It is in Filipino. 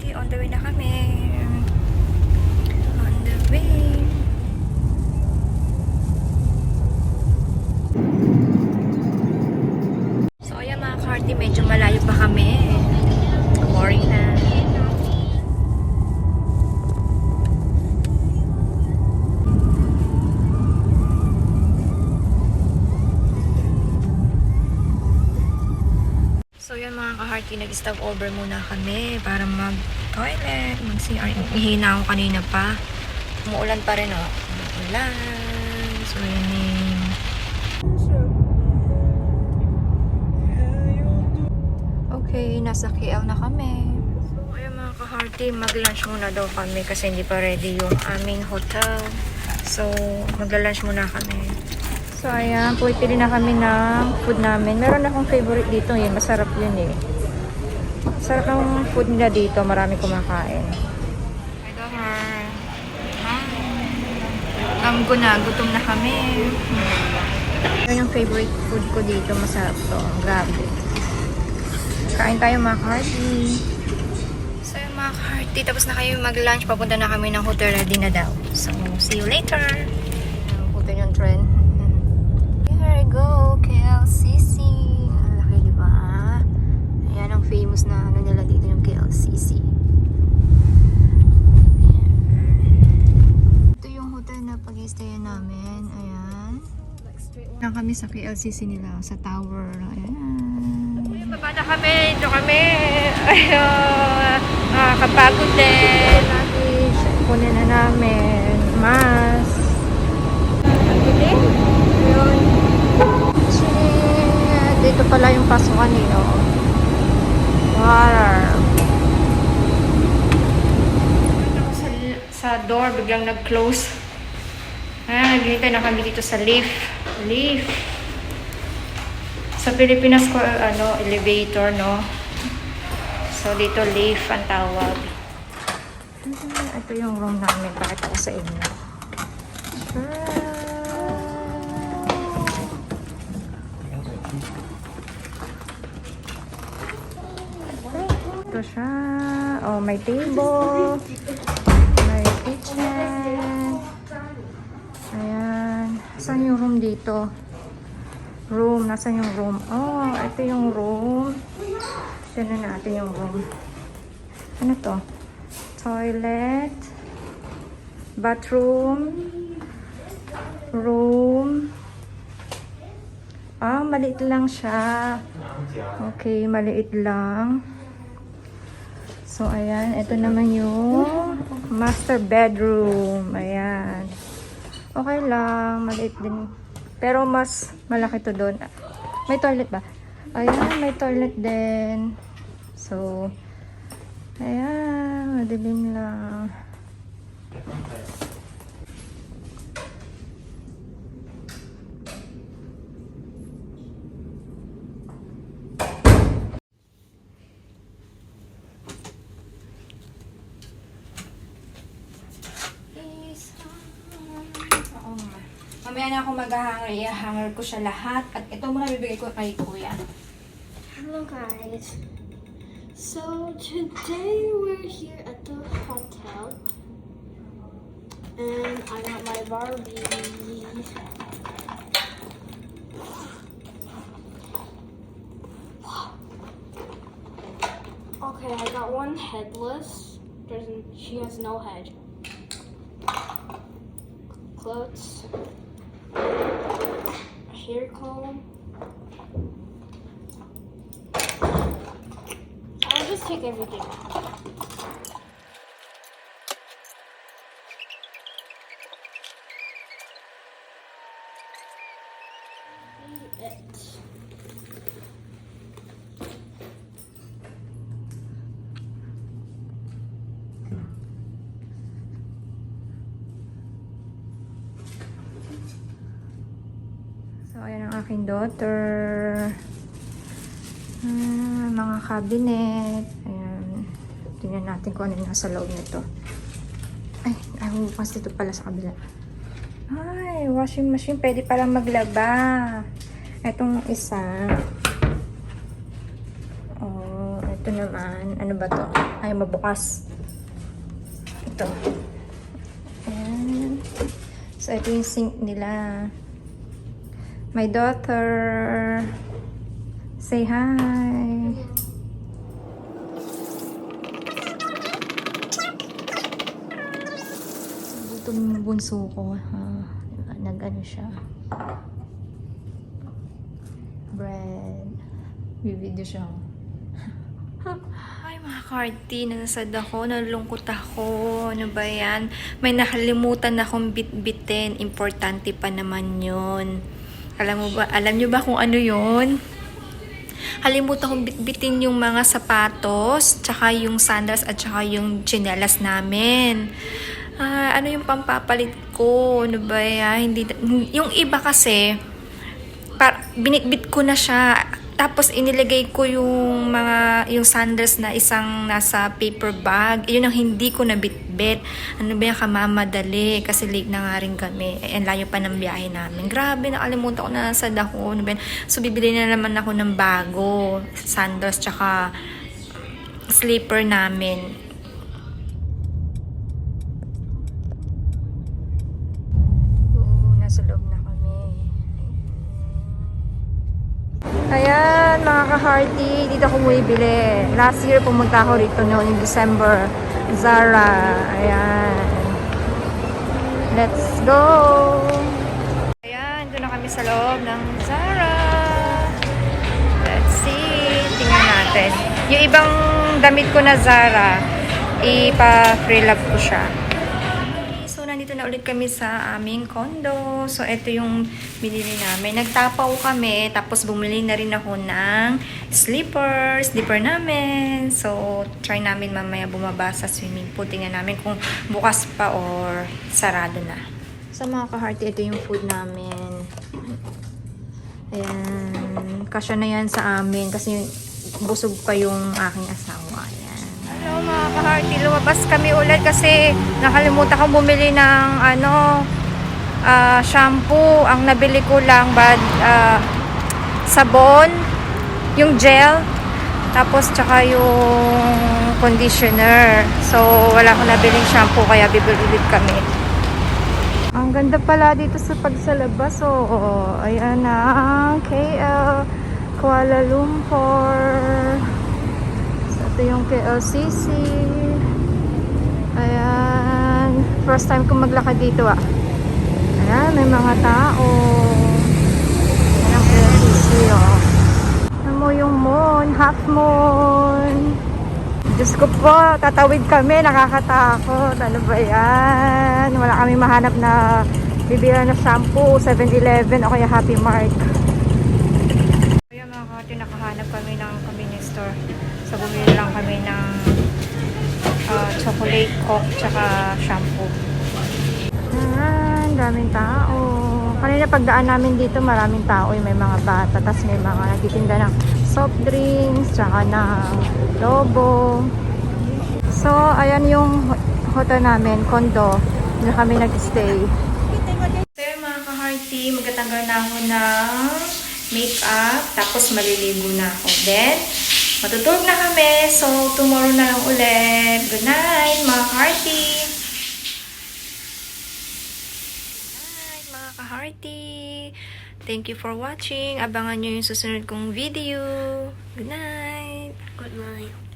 hearty, on the way na kami. Nag-stop over muna kami para mag-toilet, mag-CR. Ihina ako kanina pa. Umuulan pa rin oh. Umuulan. Yun yung... Okay, nasa KL na kami. So ayun mga ka-hearty, mag-lunch muna daw kami kasi hindi pa ready yung aming hotel. So magla-lunch muna kami. So, ayan. Pumipili na kami ng food namin. Meron akong favorite dito. Yun, masarap yun eh. Sarap ng food nila dito. Marami kumakain. Hi, Domer. Hi. na. Gutom na kami. Yun yung favorite food ko dito. Masarap to. Grabe. Kain tayo mga hearty. So, yung mga hearty. Tapos na kayo mag-lunch. Papunta na kami ng hotel. Ready na daw. So, see you later. Puto yung trend. Kami sa KLCC nila, sa tower. Ayan. Baba na kami. Ito kami. Ayun. Nakakapagod din. Luggage. Kunin na namin. Pagbitin. Ayun. Dito pala yung pasukan nila. oh. Water. Sa, sa door, biglang nag-close. Ah, naghihintay na kami dito sa lift. Lift. Sa Pilipinas ko, ano, elevator, no? So, dito lift ang tawag. Ito yung room namin. Pakita ko sa inyo. Ito siya. Oh, may table. May kitchen. Ayan. Saan yung room dito? Room. Nasaan yung room? Oh, ito yung room. Sino natin yung room? Ano to? Toilet. Bathroom. Room. Ah, maliit lang siya. Okay, maliit lang. So, ayan. Ito naman yung master bedroom. Ayan. Okay lang. Maliit din. Pero mas malaki to doon. May toilet ba? Ayan, may toilet din. So, ayan. Madilim lang. Oo nga. Mamaya na ako mag-hanger. I-hanger ko siya lahat. At ito muna bibigay ko kay kuya. Hello guys. So today we're here at the hotel. And I got my Barbie. Okay, I got one headless. There's she has no head. Clothes. Hair comb. I'll just take everything. It. Aking daughter. Ah, mga cabinet. Ayan. Tingnan natin kung ano yung nasa loob nito. Ay, ay, bukas dito pala sa kabila. Ay, washing machine. Pwede palang maglaba. Itong isa. Oh, Ito naman, ano ba to? Ay, mabukas. Ito. Ayan. So, ito yung sink nila. My daughter. Say hi. Gutom yung bunso ko. Ha? Diba? Nag-ano siya. Bread. Bibidyo siya. Ay, mga karti, nasasad ako, nalulungkot ako. Ano ba yan? May nakalimutan akong bit-bitin. Importante pa naman yun. Alam mo ba, alam nyo ba kung ano yun? Halimutan kong bitbitin yung mga sapatos, tsaka yung sandals at tsaka yung tsinelas namin. Ah, ano yung pampapalit ko? Ano ba yan? Hindi, yung iba kasi, par, binitbit ko na siya. Tapos inilagay ko yung mga yung sandals na isang nasa paper bag. Yun ang hindi ko nabitbit. Ano ba yung kamamadali? Kasi late na nga rin kami. Eh, layo pa ng biyahe namin. Grabe, nakalimutan ko na nasa dako. Ano? So, bibili na naman ako ng bago. Sandals tsaka slipper namin. Oo, nasa loob na kami. Ayan, mga ka-hearty, dito ako bumibili. Last year, pumunta ako rito noon in December. Zara, ayan. Let's go! Ayan, doon na kami sa loob ng Zara. Let's see. Tingnan natin. Yung ibang damit ko na Zara, ipa-free love ko siya. So, ulit kami sa aming condo. So, ito yung binili namin. Nagtapaw kami, tapos bumili na rin ako ng slipper, slipper namin. So, try namin mamaya bumaba sa swimming pool. Tingnan namin kung bukas pa or sarado na. Sa mga kaharti, ito yung food namin. Ayan. Kasya na yan sa amin kasi busog pa yung aking asawa. Mga kaharti, lumabas kami ulit kasi nakalimutan kong bumili ng ano, ah, shampoo. Ang nabili ko lang bad ah, sabon, yung gel, tapos tsaka yung conditioner. So wala akong nabiling shampoo kaya bibili ulit kami. Ang ganda pala dito sa pagsalabas. Oo, ayan na. KL Kuala Lumpur. Ito yung KLCC. Ayan. First time ko maglakad dito ah. Ayan, may mga tao. Ayan ang KLCC oh. Ayan mo yung moon, half moon. Diyos ko po, tatawid kami, nakakatakot. Ano ba yan? Wala kami mahanap na bibira na shampoo, 7-Eleven o kaya Happy Mart. Kaya mga kati, nakahanap kami ng convenience store. So, bumili kami ng ah, chocolate, coke, tsaka shampoo. Ayan, daming tao. Kanina pagdaan namin dito, maraming tao. May mga bata, tapos may mga nagtitinda ng soft drinks, tsaka ng lobo. So, ayan yung hotel namin, condo. Doon kami nag-stay. Yun, mga ka-hearty, magtatanggal na ako ng makeup, tapos maliligo na ako. Then, matutulog na kami. So, tomorrow na lang ulit. Good night, mga ka-hearty! night, mga ka-hearty! Thank you for watching. Abangan nyo yung susunod kong video. Good night! Good night.